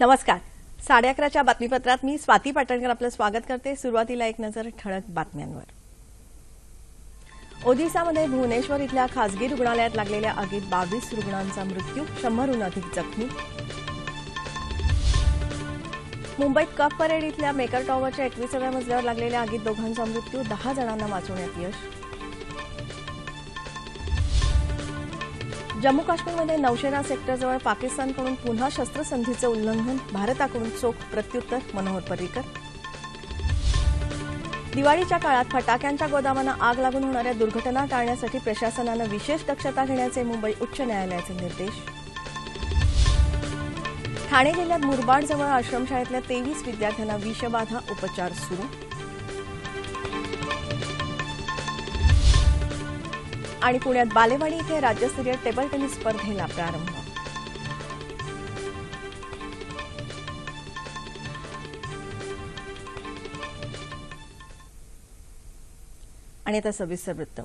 नमस्कार. साडे अकराच्या बातमीपत्रात मी स्वाती पाटणकर आपलं स्वागत करते. सुरुवातीला एक नजर ठळक बातम्यांवर. ओदिसामध्ये भुवनेश्वर इथल्या खासगी रुग्णालयात लागलेल्या आगीत बावीस रुग्णांचा मृत्यू शंभरहून अधिक जखमी. मुंबईत कप परेड इथल्या मेकर टॉवरच्या एकविसाव्या मजल्यावर लागलेल्या आगीत दोघांचा मृत्यू दहा जणांना वाचवण्यात यश. जम्मू काश्मीरमध्ये नौशेरा सेक्टरजवळ पाकिस्तानकडून पुन्हा शस्त्रसंधीचं उल्लंघन भारताकडून चोख प्रत्युत्तर मनोहर पर्रीकर. दिवाळीच्या काळात फटाक्यांच्या गोदामांना आग लागून होणाऱ्या दुर्घटना टाळण्यासाठी प्रशासनानं विशेष दक्षता घेण्याचे मुंबई उच्च न्यायालयाचे निर्देश. ठाणे जिल्ह्यात मुरबाडजवळ आश्रमशाळेतल्या तेवीस विद्यार्थ्यांना विषबाधा उपचार सुरू. आणि पुण्यात बालेवाडी इथे राज्यस्तरीय टेबल टेनिस स्पर्धेला प्रारंभ. आणि आता सविस्तर वृत्त.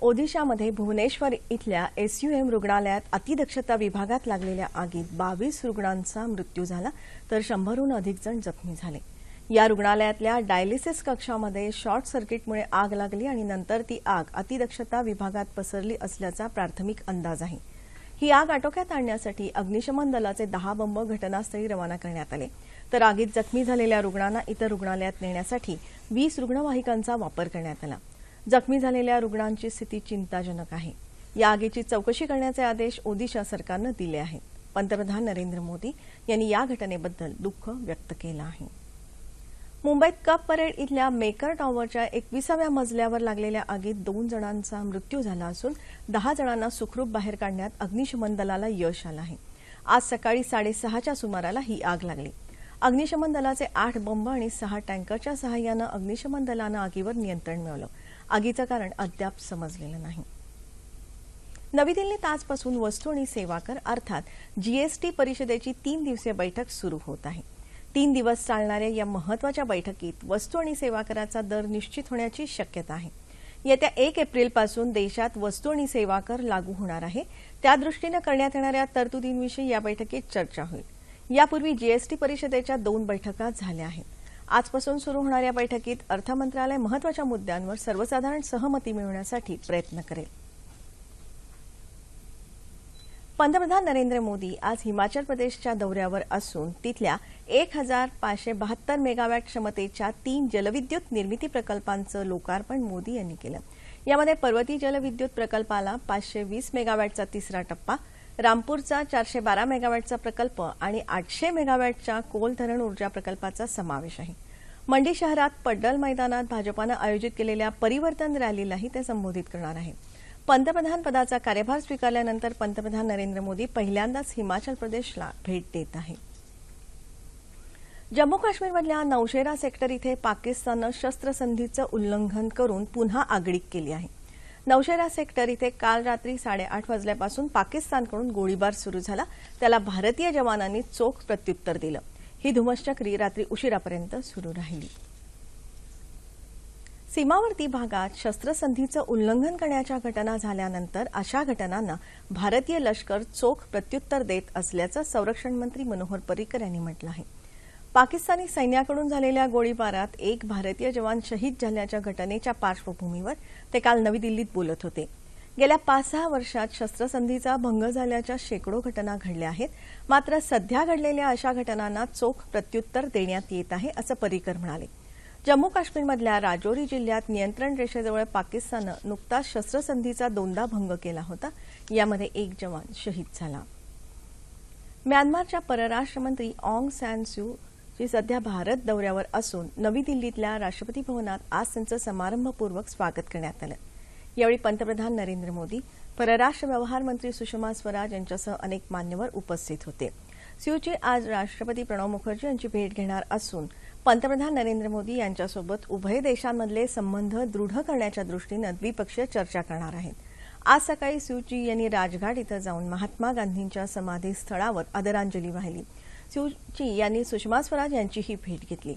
ओदिशामध्ये भुवनेश्वर इथल्या एसयूएम रुग्णालयात अतिदक्षता विभागात लागलेल्या आगीत बावीस रुग्णांचा मृत्यू झाला तर शंभरहून अधिक जण जखमी झाले. या रुग्णालयातल्या डायलिसिस कक्षामध्ये शॉर्ट सर्किटमुळे आग लागली आणि नंतर ती आग अतिदक्षता विभागात पसरली असल्याचा प्राथमिक अंदाज आहे. ही आग आटोक्यात आणण्यासाठी अग्निशमन दलाचे दहा बंब घटनास्थळी रवाना करण्यात आले. तर आगीत जखमी झालेल्या रुग्णांना इतर रुग्णालयात नेण्यासाठी वीस रुग्णवाहिकांचा वापर करण्यात आला. जखमी झालेल्या रुग्णांची स्थिती चिंताजनक आहे. या आगीची चौकशी करण्याचे आदेश ओदिशा सरकारनं दिले आहेत. पंतप्रधान नरेंद्र मोदी यांनी या घटनेबद्दल दुःख व्यक्त केलं आहे. मुंबईत कप परेड इथल्या मेकर टॉवरच्या एकविसाव्या मजल्यावर लागलेल्या आगीत दोन जणांचा मृत्यू झाला असून दहा जणांना सुखरूप बाहेर काढण्यात अग्निशमन दलाला यश आलं आहे. आज सकाळी साडेसहाच्या सुमाराला ही आग लागली. अग्निशमन दलाचे आठ बंब आणि सहा टँकरच्या सहाय्यानं अग्निशमन दलानं आगीवर नियंत्रण मिळवलं. आगीचं कारण अद्याप समजलेलं नाही. नवी दिल्लीत आजपासून वस्तू आणि सेवा कर अर्थात जीएसटी परिषदेची तीन दिवसीय बैठक सुरू होत आहे. तीन दिवस चालणाऱ्या या महत्त्वाच्या बैठकीत वस्तू आणि सेवा कराचा दर निश्चित होण्याची शक्यता आहे. येत्या एक एप्रिलपासून देशात वस्तू आणि सेवा कर लागू होणार आहे. त्यादृष्टीनं करण्यात येणाऱ्या तरतुदींविषयी या बैठकीत चर्चा होईल. यापूर्वी जीएसटी परिषदेच्या दोन बैठका झाल्या आहेत. आजपासून सुरू होणाऱ्या बैठकीत अर्थ मंत्रालय महत्त्वाच्या मुद्द्यांवर सर्वसाधारण सहमती मिळवण्यासाठी प्रयत्न करेल. पंतप्रधान नरेंद्र मोदी आज हिमाचल प्रदेशच्या दौऱ्यावर असून तिथल्या एक हजार पाचशे बहात्तर मेगावॅट क्षमतेच्या तीन जलविद्युत निर्मिती प्रकल्पांचं लोकार्पण मोदी यांनी केलं. यामध्ये पर्वती जलविद्युत प्रकल्पाला पाचशे वीस मेगावॅटचा तिसरा टप्पा रामपूरचा चारशे बारा मेगावॅटचा प्रकल्प आणि आठशे मेगावॅटच्या कोल धरण ऊर्जा प्रकल्पाचा समावेश आहे. मंडी शहरात पड्डल मैदानात भाजपानं आयोजित केलेल्या परिवर्तन रॅलीलाही ते संबोधित करणार आहेत. पंतप्रधान पदाचा कार्यभार स्वीकारल्यानंतर पंतप्रधान नरेंद्र मोदी पहिल्यांदाच हिमाचल प्रदेशला भेट देत आहेत जम्मू काश्मीरमधल्या नौशेरा सेक्टर इथे पाकिस्ताननं शस्त्रसंधीचं उल्लंघन करून पुन्हा आगळीक केली आहे. नौशेरा सेक्टर इथे काल रात्री साडेआठ वाजल्यापासून पाकिस्तानकडून गोळीबार सुरू झाला. त्याला भारतीय जवानांनी चोख प्रत्युत्तर दिलं. ही धुमश्चक्री रात्री उशिरापर्यंत सुरू राहिली. सीमावर्ती भागात शस्त्रसंधीचं उल्लंघन करण्याच्या घटना झाल्यानंतर अशा घटनांना भारतीय लष्कर चोख प्रत्युत्तर देत असल्याचं संरक्षण मंत्री मनोहर पर्रिकर यांनी म्हटलं आहे. पाकिस्तानी सैन्याकडून झालेल्या गोळीबारात एक भारतीय जवान शहीद झाल्याच्या घटनेच्या पार्श्वभूमीवर ते काल नवी दिल्लीत बोलत होते. गेल्या पाच सहा वर्षात शस्त्रसंधीचा भंग झाल्याच्या शेकडो घटना घडल्या आहेत. मात्र सध्या घडलेल्या अशा घटनांना चोख प्रत्युत्तर देण्यात येत आहे असं पर्रिकर म्हणाले. जम्मू काश्मीरमधल्या राजौरी जिल्ह्यात नियंत्रण रेषेजवळ पाकिस्ताननं नुकताच शस्त्रसंधीचा दोनदा भंग केला होता. यामध्ये एक जवान शहीद झाला. म्यानमारच्या परराष्ट्रमंत्री ऑंग सॅन स्यू जी सध्या भारत दौऱ्यावर असून नवी दिल्लीतल्या राष्ट्रपती भवनात आज त्यांचं समारंभपूर्वक स्वागत करण्यात आलं. यावेळी पंतप्रधान नरेंद्र मोदी परराष्ट्र व्यवहार मंत्री सुषमा स्वराज यांच्यासह अनेक मान्यवर उपस्थित होते. स्यूची आज राष्ट्रपती प्रणव मुखर्जी यांची भेट घेणार असून पंतप्रधान नरेंद्र मोदी यांच्यासोबत उभय देशांमधले संबंध दृढ करण्याच्या दृष्टीनं द्विपक्षीय चर्चा करणार आहेत. आज सकाळी स्यूची यांनी राजघाट इथं जाऊन महात्मा गांधींच्या समाधीस्थळावर आदरांजली वाहिली. स्यूची यांनी सुषमा स्वराज यांचीही भेट घेतली.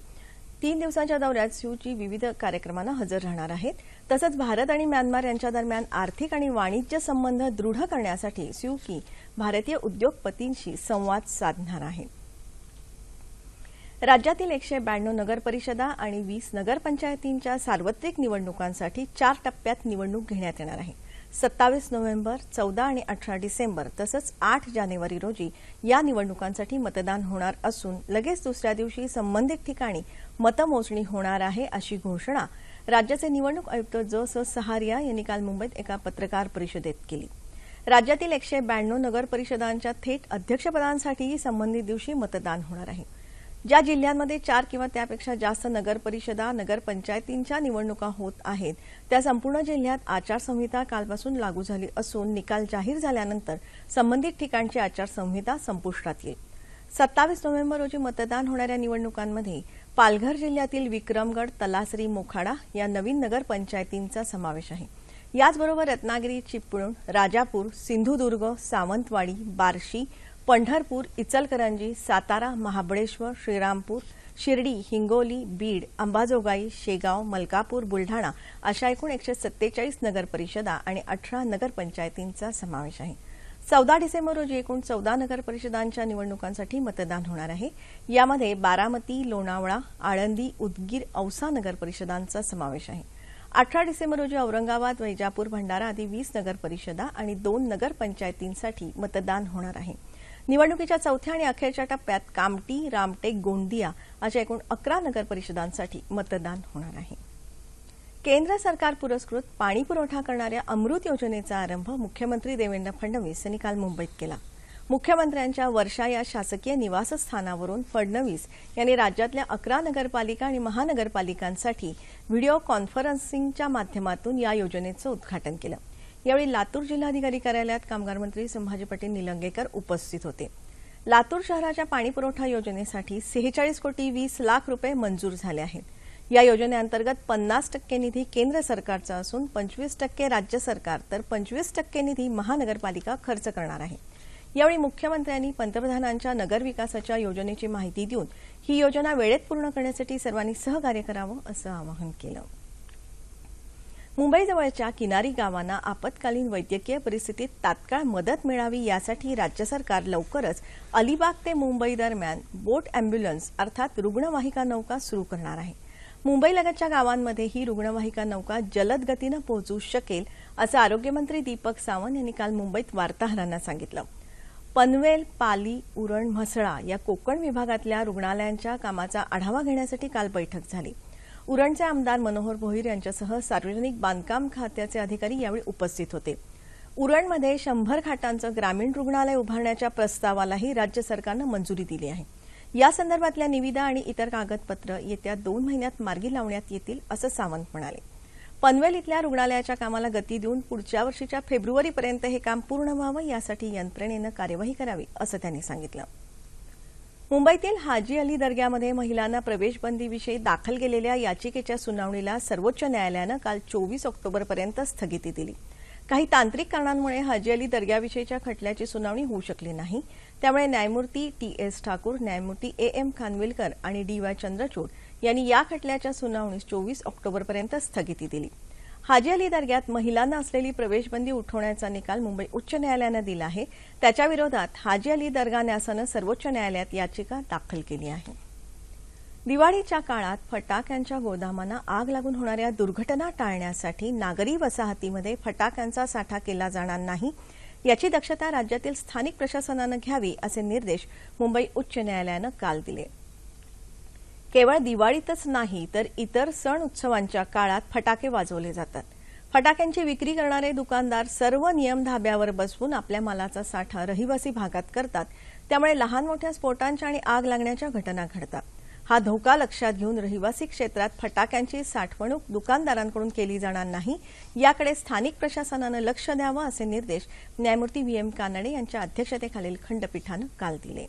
तीन दिवसांच्या दौऱ्यात स्यूची विविध कार्यक्रमांना हजर राहणार आहेत. तसंच भारत आणि म्यानमार यांच्या दरम्यान आर्थिक आणि वाणिज्य संबंध दृढ करण्यासाठी स्यूकी भारतीय उद्योगपतींशी संवाद साधणार आहेत राज्यातील एकशे ब्याण्णव नगरपरिषदा आणि वीस नगरपंचायतींच्या सार्वत्रिक निवडणुकांसाठी चार टप्प्यात निवडणूक घेण्यात येणार आहे. सत्तावीस नोव्हेंबर चौदा आणि अठरा डिसेंबर तसंच आठ जानेवारी रोजी या निवडणुकांसाठी मतदान होणार असून लगेच दुसऱ्या दिवशी संबंधित ठिकाणी मतमोजणी होणार आहे अशी घोषणा राज्याचे निवडणूक आयुक्त ज स सहारिया यांनी काल मुंबईत एका पत्रकार परिषदेत केली. राज्यातील एकशे ब्याण्णव नगरपरिषदांच्या थेट अध्यक्षपदांसाठीही संबंधित दिवशी मतदान होणार आहे. ज्या जिल्ह्यांमध्ये चार किंवा त्यापेक्षा जास्त नगर परिषदा नगरपंचायतींच्या निवडणुका होत आहेत त्या संपूर्ण जिल्ह्यात आचारसंहिता कालपासून लागू झाली असून निकाल जाहीर झाल्यानंतर संबंधित ठिकाणची आचारसंहिता संपुष्टात येईल. सत्तावीस नोव्हेंबर रोजी मतदान होणाऱ्या निवडणुकांमध्ये पालघर जिल्ह्यातील विक्रमगड तलासरी मोखाडा या नवीन नगरपंचायतींचा समावेश आहे. याचबरोबर रत्नागिरी चिपळूण राजापूर सिंधुदुर्ग सावंतवाडी बार्शी पंढरपूर इचलकरंजी सातारा महाबळेश्वर श्रीरामपूर शिर्डी हिंगोली बीड अंबाजोगाई शेगाव मलकापूर बुलढाणा अशा एकूण एकशे सत्तेचाळीस नगरपरिषदा आणि अठरा नगरपंचायतींचा समावेश आहे. चौदा डिसेंबर रोजी एकूण चौदा नगरपरिषदांच्या निवडणुकांसाठी मतदान होणार आहे. यामध्ये बारामती लोणावळा आळंदी उदगीर औसा नगरपरिषदांचा समावेश आहे. अठरा डिसेंबर रोजी औरंगाबाद वैजापूर भंडारा आदी वीस नगरपरिषदा आणि दोन नगरपंचायतींसाठी मतदान होणार आहे. निवडणुकीच्या चौथ्या आणि अखेरच्या टप्प्यात कामटी रामटेक गोंदिया अशा एकूण अकरा नगरपरिषदांसाठी मतदान होणार आहे. केंद्र सरकार पुरस्कृत पाणी पुरवठा करणाऱ्या अमृत योजनेचा आरंभ मुख्यमंत्री देवेंद्र फडणवीस यांनी काल मुंबईत केला. मुख्यमंत्र्यांच्या वर्षा या शासकीय निवासस्थानावरून फडणवीस यांनी राज्यातल्या अकरा नगरपालिका आणि महानगरपालिकांसाठी व्हिडिओ कॉन्फरन्सिंगच्या माध्यमातून या योजनेचं उद्घाटन केलं. यावेळी लातूर जिल्हाधिकारी कार्यालयात कामगार मंत्री संभाजी पाटील निलंगेकर उपस्थित होते. लातूर शहराच्या पाणीपुरवठा योजनेसाठी सेहेचाळीस कोटी वीस लाख रुपये मंजूर झाले आहेत. या योजनेअंतर्गत पन्नास टक्के निधी केंद्र सरकारचा असून पंचवीस टक्के राज्य सरकार तर पंचवीस टक्के निधी महानगरपालिका खर्च करणार आहे. यावेळी मुख्यमंत्र्यांनी पंतप्रधानांच्या नगरविकासाच्या योजनेची माहिती देऊन ही योजना वेळेत पूर्ण करण्यासाठी सर्वांनी सहकार्य करावं असं आवाहन केलं. मुंबईजवळच्या किनारी गावांना आपत्कालीन वैद्यकीय परिस्थितीत तात्काळ मदत मिळावी यासाठी राज्य सरकार लवकरच अलिबाग ते मुंबई दरम्यान बोट अँब्युलन्स अर्थात रुग्णवाहिका नौका सुरू करणार आहे. मुंबईलगतच्या गावांमध्ये ही रुग्णवाहिका नौका जलद गतीनं पोहोचू शकेल असं आरोग्यमंत्री दीपक सावंत यांनी काल मुंबईत वार्ताहरांना सांगितलं. पनवेल पाली उरण म्हसळा या कोकण विभागातल्या रुग्णालयांच्या कामाचा आढावा घेण्यासाठी काल बैठक झाली. उरणचे आमदार मनोहर भोईर यांच्यासह सार्वजनिक बांधकाम खात्याचे अधिकारी यावेळी उपस्थित होते. उरणमध्ये शंभर खाटांचं ग्रामीण रुग्णालय उभारण्याच्या प्रस्तावालाही राज्य सरकारनं मंजुरी दिली आहे. या संदर्भातल्या निविदा आणि इतर कागदपत्र येत्या दोन महिन्यात मार्गी लावण्यात येतील असं सावंत म्हणाले. पनवेल इथल्या रुग्णालयाच्या कामाला गती देऊन पुढच्या वर्षीच्या फेब्रुवारीपर्यंत हे काम पूर्ण व्हावं यासाठी यंत्रणेनं कार्यवाही करावी असं त्यांनी सांगितलं. मुंबईतील हाजी अली दर्ग्यामध्ये महिलांना प्रवेशबंदीविषयी दाखल केलेल्या याचिकेच्या सुनावणीला सर्वोच्च न्यायालयानं काल चोवीस ऑक्टोबरपर्यंत स्थगिती दिली. काही तांत्रिक कारणांमुळे हाजी अली दर्ग्याविषयीच्या खटल्याची सुनावणी होऊ शकली नाही. त्यामुळे न्यायमूर्ती टी एस ठाकूर न्यायमूर्ती ए एम खानविलकर आणि डी वाय चंद्रचूड यांनी या खटल्याच्या सुनावणीस चोवीस ऑक्टोबरपर्यंत स्थगिती दिली. हाजी अली दर्ग्यात महिलांना असलेली प्रवेशबंदी उठवण्याचा निकाल मुंबई उच्च न्यायालयानं दिला आहे. त्याच्या विरोधात हाजी अली दर्गा न्यासानं सर्वोच्च न्यायालयात याचिका दाखल केली आहे. दिवाळीच्या काळात फटाक्यांच्या गोदामांना आग लागून होणाऱ्या दुर्घटना टाळण्यासाठी नागरी वसाहतीमध्ये फटाक्यांचा साठा केला जाणार नाही याची दक्षता राज्यातील स्थानिक प्रशासनानं घ्यावी असे निर्देश मुंबई उच्च न्यायालयानं काल दिले. केवळ दिवाळीतच नाही तर इतर सण उत्सवांच्या काळात फटाके वाजवले जातात. फटाक्यांची विक्री करणारे दुकानदार सर्व नियम धाब्यावर बसवून आपल्या मालाचा साठा रहिवासी भागात करतात त्यामुळे लहान मोठ्या स्फोटांच्या आणि आग लागण्याच्या घटना घडतात. हा धोका लक्षात घेऊन रहिवासी क्षेत्रात फटाक्यांची साठवणूक दुकानदारांकडून केली जाणार नाही याकडे स्थानिक प्रशासनानं लक्ष द्यावं असे निर्देश न्यायमूर्ती व्ही एम कानडे यांच्या अध्यक्षतेखालील खंडपीठानं काल दिले.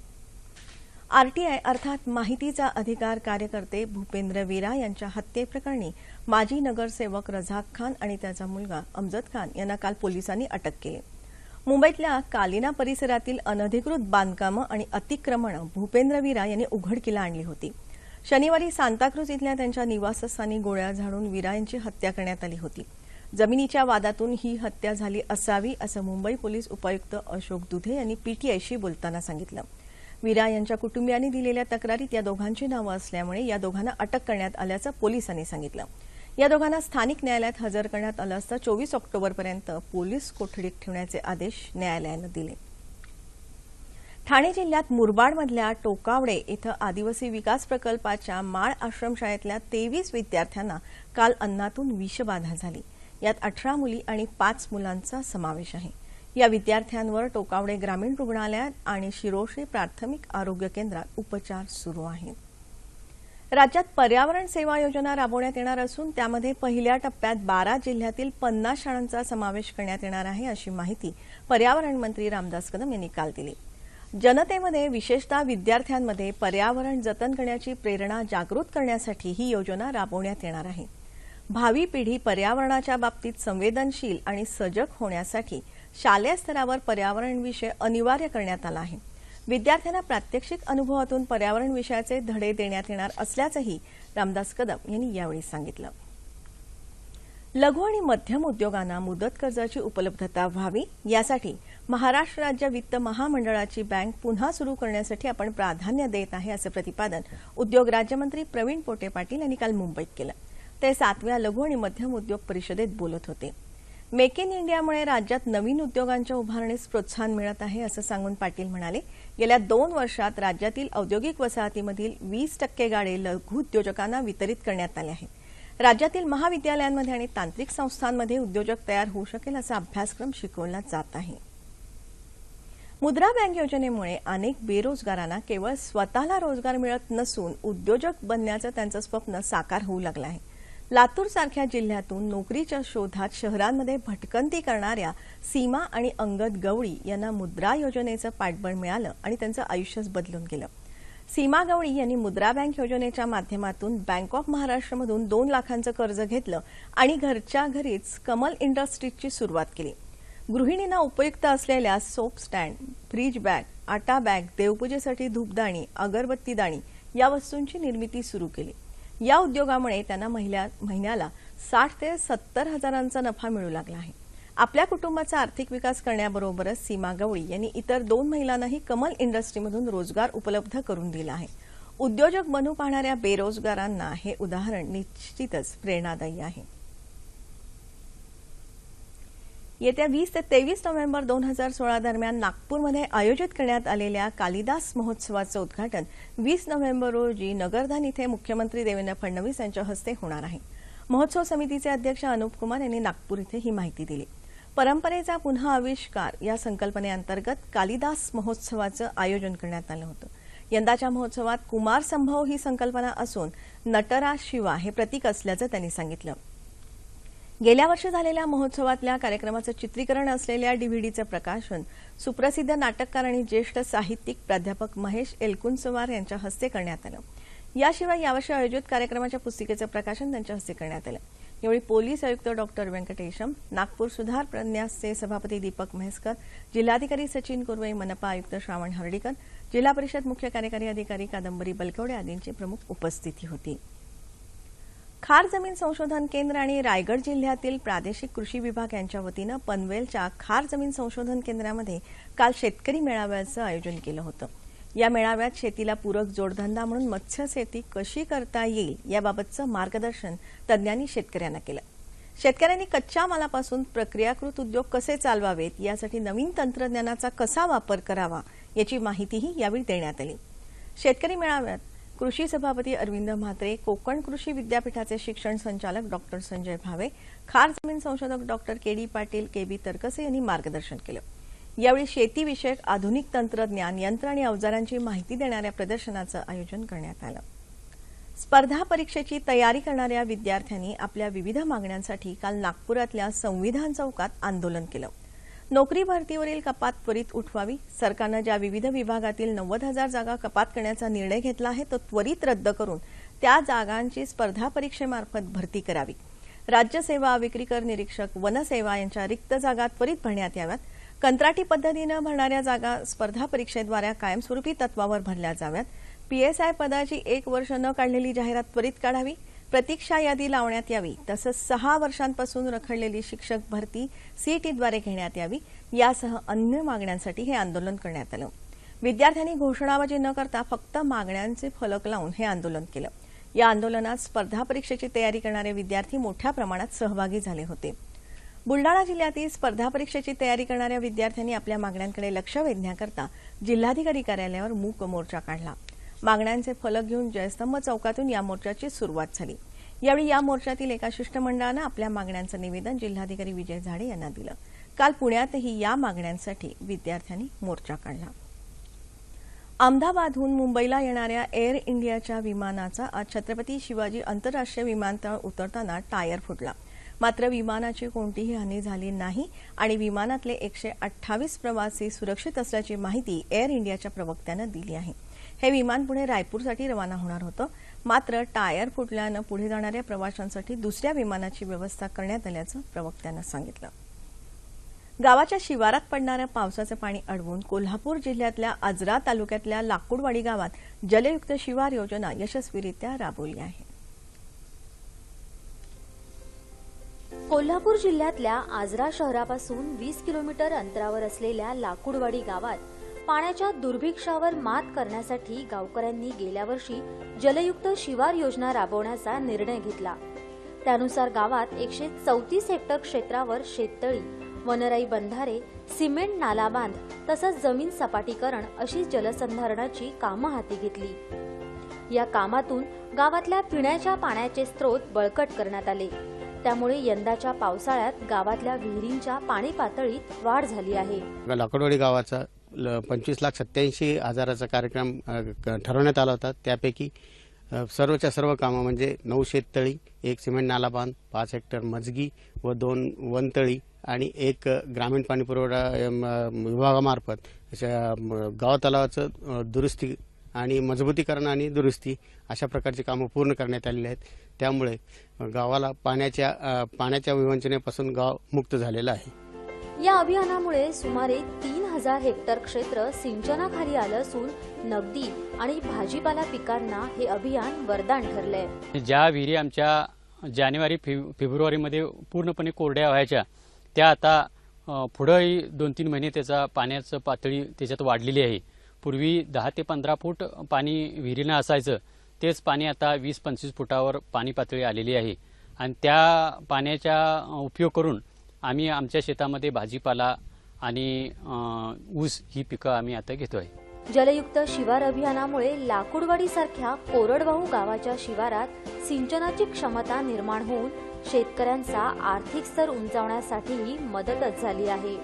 आरटीआय अर्थात माहितीचा अधिकार कार्यकर्ते भूपेंद्र वीरा यांच्या हत्येप्रकरणी माजी नगरसेवक रझाक खान आणि त्याचा मुलगा अमजद खान यांना काल पोलिसांनी अटक केली. मुंबईतल्या कालिना परिसरातील अनधिकृत बांधकामं आणि अतिक्रमणं भूपेंद्र वीरा यांनी उघडकीला आणली होती. शनिवारी सांताक्रूज इथल्या त्यांच्या निवासस्थानी गोळ्या झाडून वीरा यांची हत्या करण्यात आली होती. जमिनीच्या वादातून ही हत्या झाली असावी असं मुंबई पोलीस उपायुक्त अशोक दुधे यांनी पीटीआयशी बोलताना सांगितलं. वीरा यांच्या कुटुंबियांनी दिलेल्या तक्रारीत या दोघांची नावं असल्यामुळे या दोघांना अटक करण्यात आल्याचं पोलिसांनी सांगितलं. या दोघांना स्थानिक न्यायालयात हजर करण्यात आलं असता चोवीस ऑक्टोबरपर्यंत पोलीस कोठडीत ठेवण्याचे आदेश न्यायालयानं दिले. ठाणे जिल्ह्यात मुरबाडमधल्या टोकावडे इथं आदिवासी विकास प्रकल्पाच्या माळ आश्रमशाळेतल्या तेवीस विद्यार्थ्यांना काल अन्नातून विषबाधा झाली. यात अठरा मुली आणि पाच मुलांचा समावेश आहे. या विद्यार्थ्यांवर टोकावडे ग्रामीण रुग्णालयात आणि शिरोशी प्राथमिक आरोग्य केंद्रात उपचार सुरू आहेत. राज्यात पर्यावरण सेवा योजना राबवण्यात येणार असून त्यामध्ये पहिल्या टप्प्यात बारा जिल्ह्यातील पन्नास शाळांचा समावेश करण्यात येणार आहे अशी माहिती पर्यावरण मंत्री रामदास कदम यांनी काल दिली. जनतेमध्ये विशेषतः विद्यार्थ्यांमध्ये पर्यावरण जतन करण्याची प्रेरणा जागृत करण्यासाठी ही योजना राबवण्यात येणार आहे. भावी पिढी पर्यावरणाच्या बाबतीत संवेदनशील आणि सजग होण्यासाठी शालेय स्तरावर पर्यावरण विषय अनिवार्य करण्यात आला आहे. विद्यार्थ्यांना प्रात्यक्षिक अनुभवातून पर्यावरण विषयाचे धडे देण्यात येणार असल्याचंही रामदास कदम यांनी यावेळी सांगितलं. लघु आणि मध्यम उद्योगांना मुदत कर्जाची उपलब्धता व्हावी यासाठी महाराष्ट्र राज्य वित्त महामंडळाची बँक पुन्हा सुरू करण्यासाठी आपण प्राधान्य देत आहे असं प्रतिपादन उद्योग राज्यमंत्री प्रवीण पोटे पाटील यांनी काल मुंबईत केलं. ते सातव्या लघु आणि मध्यम उद्योग परिषदेत बोलत होते. मेक इन इंडियामुळे राज्यात नवीन उद्योगांच्या उभारणीस प्रोत्साहन मिळत आहे असं सांगून पाटील म्हणाले. गेल्या दोन वर्षात राज्यातील औद्योगिक वसाहतीमधील वीस टक्के गाडे लघु उद्योजकांना वितरित करण्यात आले आहेत राज्यातील महाविद्यालयांमध्ये आणि तांत्रिक संस्थांमध्ये उद्योजक तयार होऊ शकेल असा अभ्यासक्रम शिकवला जात आहे. मुद्रा बँक योजनेमुळे अनेक बेरोजगारांना केवळ स्वतःला रोजगार मिळत नसून उद्योजक बनण्याचं त्यांचं स्वप्न साकार होऊ लागलं आहे. लातूर सारख्या जिल्ह्यातून नोकरीच्या शोधात शहरांमध्ये भटकंती करणाऱ्या सीमा आणि अंगद गवळी यांना मुद्रा योजनेचं पाठबळ मिळालं आणि त्यांचं आयुष्यच बदलून गेलं. सीमा गवळी यांनी मुद्रा बँक योजनेच्या माध्यमातून बँक ऑफ महाराष्ट्रमधून दोन लाखांचं कर्ज घेतलं आणि घरच्या घरीच कमल इंडस्ट्रीजची सुरुवात केली. गृहिणींना उपयुक्त असलेल्या सोप स्टँड फ्रीज बॅग आटा बॅग देवपूजेसाठी धूपदाणी अगरबत्ती दाणी या वस्तूंची निर्मिती सुरू केली. या उद्योगामुळे त्यांना महिन्याला साठ ते सत्तर हजारांचा नफा मिळू लागला आहे. आपल्या कुटुंबाचा आर्थिक विकास करण्याबरोबरच सीमा गवळी यांनी इतर दोन महिलांनाही कमल इंडस्ट्रीमधून रोजगार उपलब्ध करून दिला आहे. उद्योजक बनू पाहणाऱ्या बेरोजगारांना हे उदाहरण निश्चितच प्रेरणादायी आहे. येत्या वीस ते तेवीस नोव्हेंबर दोन हजार सोळा दरम्यान नागपूरमध्ये आयोजित करण्यात आलेल्या कालिदास महोत्सवाचं उद्घाटन वीस नोव्हेंबर रोजी नगरधान इथे मुख्यमंत्री देवेंद्र फडणवीस यांच्या हस्ते होणार आहे. महोत्सव समितीचे अध्यक्ष अनुप कुमार यांनी नागपूर इथे ही माहिती दिली. परंपरेचा पुन्हा आविष्कार या संकल्पनेअंतर्गत कालिदास महोत्सवाचं आयोजन करण्यात आलं होतं. यंदाच्या महोत्सवात कुमार संभव ही संकल्पना असून नटराज शिवा हे प्रतीक असल्याचं त्यांनी सांगितलं. गेल्या वर्षी झालेल्या महोत्सवातल्या कार्यक्रमाचं चित्रीकरण असलेल्या डीव्हीडीचं प्रकाशन सुप्रसिद्ध नाटककार आणि ज्येष्ठ साहित्यिक प्राध्यापक महेश एलकुंचवार यांच्या हस्ते करण्यात आलं. याशिवाय यावर्षी आयोजित कार्यक्रमाच्या पुस्तिकेचं प्रकाशन त्यांच्या हस्ते करण्यात आलं. यावेळी पोलीस आयुक्त डॉक्टर व्यंकटेशम नागपूर सुधार प्रन्यासचे सभापती दीपक म्हैसकर जिल्हाधिकारी सचिन कुरवे मनपा आयुक्त श्रावण हर्डीकर जिल्हा परिषद मुख्य कार्यकारी अधिकारी कादंबरी बलकवडे आदींची प्रमुख उपस्थिती होती. खार जमीन संशोधन केंद्र आणि रायगड जिल्ह्यातील प्रादेशिक कृषी विभाग यांच्या वतीनं पनवेलच्या खार जमीन संशोधन केंद्रामध्ये काल शेतकरी मेळाव्याचं आयोजन केलं होतं. या मेळाव्यात शेतीला पूरक जोडधंदा म्हणून मत्स्यशेती कशी करता येईल याबाबतचं मार्गदर्शन तज्ज्ञांनी शेतकऱ्यांना केलं. शेतकऱ्यांनी कच्च्या मालापासून प्रक्रियाकृत उद्योग कसे चालवावेत यासाठी नवीन तंत्रज्ञानाचा कसा वापर करावा याची माहितीही यावेळी देण्यात आली. शेतकरी मेळाव्यात कृषी सभापती अरविंद म्हात्रे कोकण कृषी विद्यापीठाचे शिक्षण संचालक डॉक्टर संजय भावे खार जमीन संशोधक doctor K D Patil K B Tarkase यांनी मार्गदर्शन केलं. यावेळी शेतीविषयक आधुनिक तंत्रज्ञान यंत्र आणि अवजारांची माहिती देणाऱ्या प्रदर्शनाचं आयोजन करण्यात आलं. स्पर्धा परीक्षेची तयारी करणाऱ्या विद्यार्थ्यांनी आपल्या विविध मागण्यांसाठी काल नागपुरातल्या संविधान चौकात आंदोलन केलं. नोकरी भरतीवरील कपात त्वरित उठवावी. सरकारनं ज्या विविध विभागातील नव्वद हजार जागा कपात करण्याचा निर्णय घेतला आहे तो त्वरित रद्द करून त्या जागांची स्पर्धा परीक्षेमार्फत भरती करावी. राज्य सेवा विक्रीकर निरीक्षक वनसेवा यांच्या रिक्त जागा त्वरित भरण्यात याव्यात. कंत्राटी पद्धतीनं भरणाऱ्या जागा स्पर्धा परीक्षेद्वारे कायमस्वरूपी तत्वावर भरल्या जाव्यात. पीएसआय पदाची एक वर्ष न काढलेली जाहिरात त्वरित काढावी. प्रतीक्षा यादी लावण्यात यावी. तसंच सहा वर्षांपासून रखडलेली शिक्षक भरती सीईटीद्वारे घेण्यात यावी. यासह अन्य मागण्यांसाठी हे आंदोलन करण्यात आलं. विद्यार्थ्यांनी घोषणाबाजी न करता फक्त मागण्यांचे फलक लावून हे आंदोलन केलं. या आंदोलनात स्पर्धा परीक्षेची तयारी करणारे विद्यार्थी मोठ्या प्रमाणात सहभागी झाले होते. बुलडाणा जिल्ह्यातील स्पर्धा परीक्षेची तयारी करणाऱ्या विद्यार्थ्यांनी आपल्या मागण्यांकडे लक्ष वेधण्याकरता जिल्हाधिकारी कार्यालयावर मूक मोर्चा काढला. मागण्यांचे फलक घेऊन जयस्तंभ चौकातून या मोर्चाची सुरुवात झाली. यावेळी या मोर्चातील एका शिष्टमंडळानं आपल्या मागण्यांचं निवेदन जिल्हाधिकारी विजय झाडे यांना दिलं. काल पुण्यातही या मागण्यांसाठी विद्यार्थ्यांनी मोर्चा काढला. अहमदाबादहून मुंबईला येणाऱ्या एअर इंडियाच्या विमानाचा आज छत्रपती शिवाजी आंतरराष्ट्रीय विमानतळ उतरताना टायर फुटला. मात्र विमानाची कोणतीही हानी झाली नाही आणि विमानातले एकशे अठ्ठावीस प्रवासी सुरक्षित असल्याची माहिती एअर इंडियाच्या प्रवक्त्यानं दिली आहे. हे विमान पुढे रायपूरसाठी रवाना होणार होतं. मात्र टायर फुटल्यानं पुढे जाणाऱ्या प्रवाशांसाठी दुसऱ्या विमानाची व्यवस्था करण्यात आल्याचं प्रवक्त्यानं सांगितलं. गावाच्या शिवारात पडणारं पावसाचं पाणी अडवून कोल्हापूर जिल्ह्यातल्या आजरा तालुक्यातल्या लाकूडवाडी गावात जलयुक्त शिवार योजना यशस्वीरित्या राबवली आहे. कोल्हापूर जिल्ह्यातल्या आजरा शहरापासून वीस किलोमीटर अंतरावर असलेल्या लाकूडवाडी गावात पाण्याच्या दुर्भिक्षावर मात करण्यासाठी गावकऱ्यांनी गेल्या वर्षी जलयुक्त शिवार योजना राबवण्याचा निर्णय घेतला. त्यानुसार गावात एकशे चौतीस हेक्टर क्षेत्रावर शेततळी वनराई बंधारे सिमेंट नाला बांध तसंच जमीन सपाटीकरण अशी जलसंधारणाची कामं हाती घेतली. या कामातून गावातल्या पिण्याच्या पाण्याचे स्रोत बळकट करण्यात आले. त्यामुळे यंदाच्या पावसाळ्यात गावातल्या विहिरींच्या पाणी पातळीत वाढ झाली आहे. लाकडवाडी गावाचा पंचवीस लाख सत्याऐंशी हजाराचा कार्यक्रम ठरवण्यात आला होता. त्यापैकी सर्वच्या सर्व कामं म्हणजे नऊ शेततळी एक सिमेंट नाला बांध पाच हेक्टर मजगी व दोन वनतळी आणि एक ग्रामीण पाणी पुरवठा विभागामार्फत गाव तलावाचं दुरुस्ती आणि मजबूतीकरण आणि दुरुस्ती अशा प्रकारची कामं पूर्ण करण्यात आलेली आहेत. त्यामुळे गावाला पाण्याच्या पाण्याच्या विवंचनेपासून गाव मुक्त झालेलं आहे. या अभियानामुळे सुमारे तीन हजार हेक्टर क्षेत्र सिंचनाखाली आलं असून नगदी आणि भाजीपाला पिकांना हे अभियान वरदान ठरलंय. ज्या विहिरी आमच्या जानेवारी फेब्रुवारीमध्ये पूर्णपणे कोरड्या व्हायच्या त्या आता पुढंही दोन तीन महिने त्याचा पाण्याचं पातळी त्याच्यात वाढलेली आहे. पूर्वी दहा ते पंधरा फूट पाणी विहिरीनं असायचं तेच पाणी आता वीस पंचवीस फुटावर पाणी पातळी आलेली आहे. आणि त्या पाण्याचा उपयोग करून आम्ही आमच्या शेतामध्ये भाजीपाला आणि ऊस ही पिकं आम्ही आता घेतो आहे जलयुक्त शिवार अभियानामुळे लाकूडवाडी सारख्या कोरडवाहू गावाच्या शिवारात सिंचनाची क्षमता निर्माण होऊन शेतकऱ्यांचा आर्थिक स्तर उंचावण्यासाठीही मदतच झाली आहे.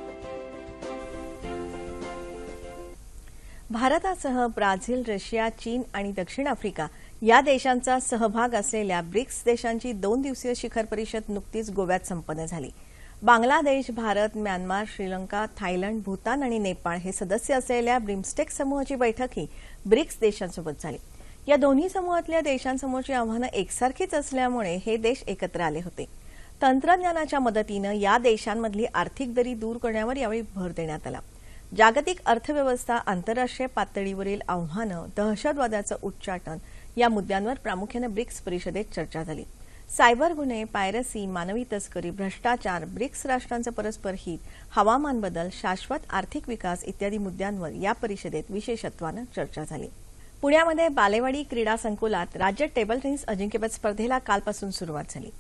भारतासह ब्राझील रशिया चीन आणि दक्षिण आफ्रिका या देशांचा सहभाग असलेल्या ब्रिक्स देशांची दोन दिवसीय शिखर परिषद नुकतीच गोव्यात संपन्न झाली. बांगलादेश भारत म्यानमार श्रीलंका थायलंड भूतान आणि नेपाळ हे सदस्य असलेल्या ब्रिम्स्टेक समूहाची बैठक ही ब्रिक्स देशांसोबत झाली. या दोन्ही समूहातल्या देशांसमोरची आव्हानं एकसारखीच असल्यामुळे हे देश एकत्र आले होते. तंत्रज्ञानाच्या मदतीनं या देशांमधली आर्थिक दरी दूर करण्यावर यावेळी भर देण्यात आला. जागतिक अर्थव्यवस्था आंतरराष्ट्रीय पातळीवरील आव्हानं दहशतवादाचं उच्चाटन या मुद्द्यांवर प्रामुख्यानं ब्रिक्स परिषदेत चर्चा झाली. सायबर गुन्हे पायरसी मानवी तस्करी भ्रष्टाचार ब्रिक्स राष्ट्रांचं परस्पर हित हवामान बदल शाश्वत आर्थिक विकास इत्यादी मुद्द्यांवर या परिषदेत विशेषत्वानं चर्चा झाली. पुण्यामध्ये बालेवाडी क्रीडा संकुलात राज्य टेबल टेनिस अजिंक्यपद स्पर्धेला कालपासून सुरुवात झाली.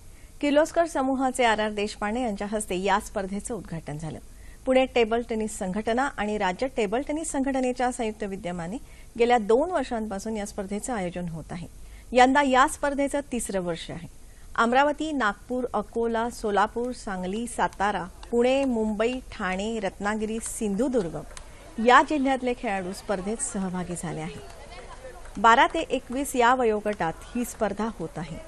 किर्लोस्कर समूहाचे आर आर देशपांडे यांच्या हस्ते या स्पर्धेचं उद्घाटन झालं. पुणे टेबल टेनिस संघटना आणि राज्य टेबल टेनिस संघटनेच्या संयुक्त विद्यमाने गेल्या दोन वर्षांपासून या स्पर्धेचं आयोजन होत आहे. यंदा या स्पर्धेचं तिसरं वर्ष आहे. अमरावती नागपूर अकोला सोलापूर सांगली सातारा पुणे मुंबई ठाणे रत्नागिरी सिंधुदुर्ग या जिल्ह्यातले खेळाडू स्पर्धेत सहभागी झाले आहेत. बारा ते एकवीस या वयोगटात ही स्पर्धा होत आहे.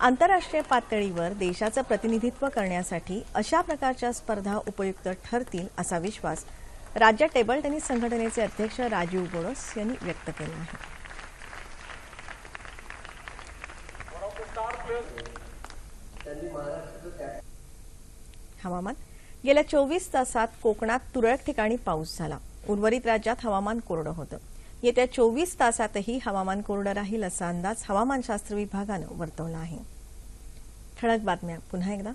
आंतरराष्ट्रीय पातळीवर देशाचं प्रतिनिधित्व करण्यासाठी अशा प्रकारच्या स्पर्धा उपयुक्त ठरतील असा विश्वास राज्य टेबल टेनिस संघटनेचे अध्यक्ष राजीव बोडस यांनी व्यक्त केला आहे. हवामान. गेल्या चोवीस तासात कोकणात तुरळक ठिकाणी पाऊस झाला. उर्वरित राज्यात हवामान कोरडं होतं. येत्या चोवीस तासातही हवामान कोरडं राहील असा अंदाज हवामानशास्त्र विभागानं वर्तवला आहे. ठळक बातम्या. पुन्हा एकदा.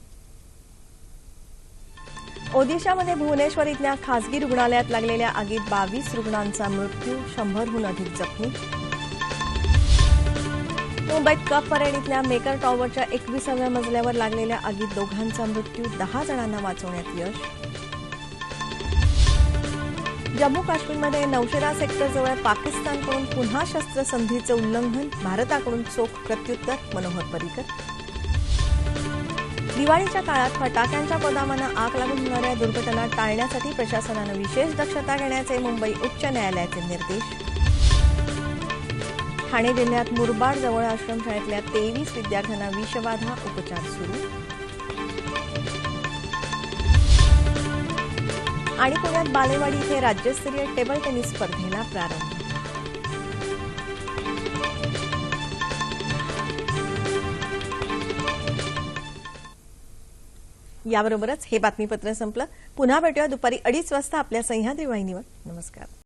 ओदिशामध्ये भुवनेश्वर इथल्या खासगी रुग्णालयात लागलेल्या आगीत बावीस रुग्णांचा मृत्यू शंभरहून अधिक जखमी मुंबईत कप परेड इथल्या मेकर टॉवरच्या एकविसाव्या मजल्यावर लागलेल्या आगीत दोघांचा मृत्यू दहा जणांना वाचवण्यात यश. जम्मू काश्मीरमध्ये नौशेरा सेक्टरजवळ पाकिस्तानकडून पुन्हा शस्त्रसंधीचं उल्लंघन भारताकडून चोख प्रत्युत्तर मनोहर पर्रिकर. दिवाळीच्या काळात फटाक्यांच्या गोदामांना आग लागून होणाऱ्या दुर्घटना टाळण्यासाठी प्रशासनानं विशेष दक्षता घेण्याचे मुंबई उच्च न्यायालयाचे निर्देश. ठाणे जिल्ह्यात मुरबाड जवळ आश्रमशाळेतल्या तेवीस विद्यार्थ्यांना विषबाधा उपचार सुरू. आणि पुण्यात बालेवाडी इथे राज्यस्तरीय टेबल टेनिस स्पर्धेला प्रारंभ. याबरोबरच हे बातमीपत्र संपलं. पुन्हा भेटूया दुपारी अडीच वाजता आपल्या सह्याद्री वाहिनीवर. नमस्कार.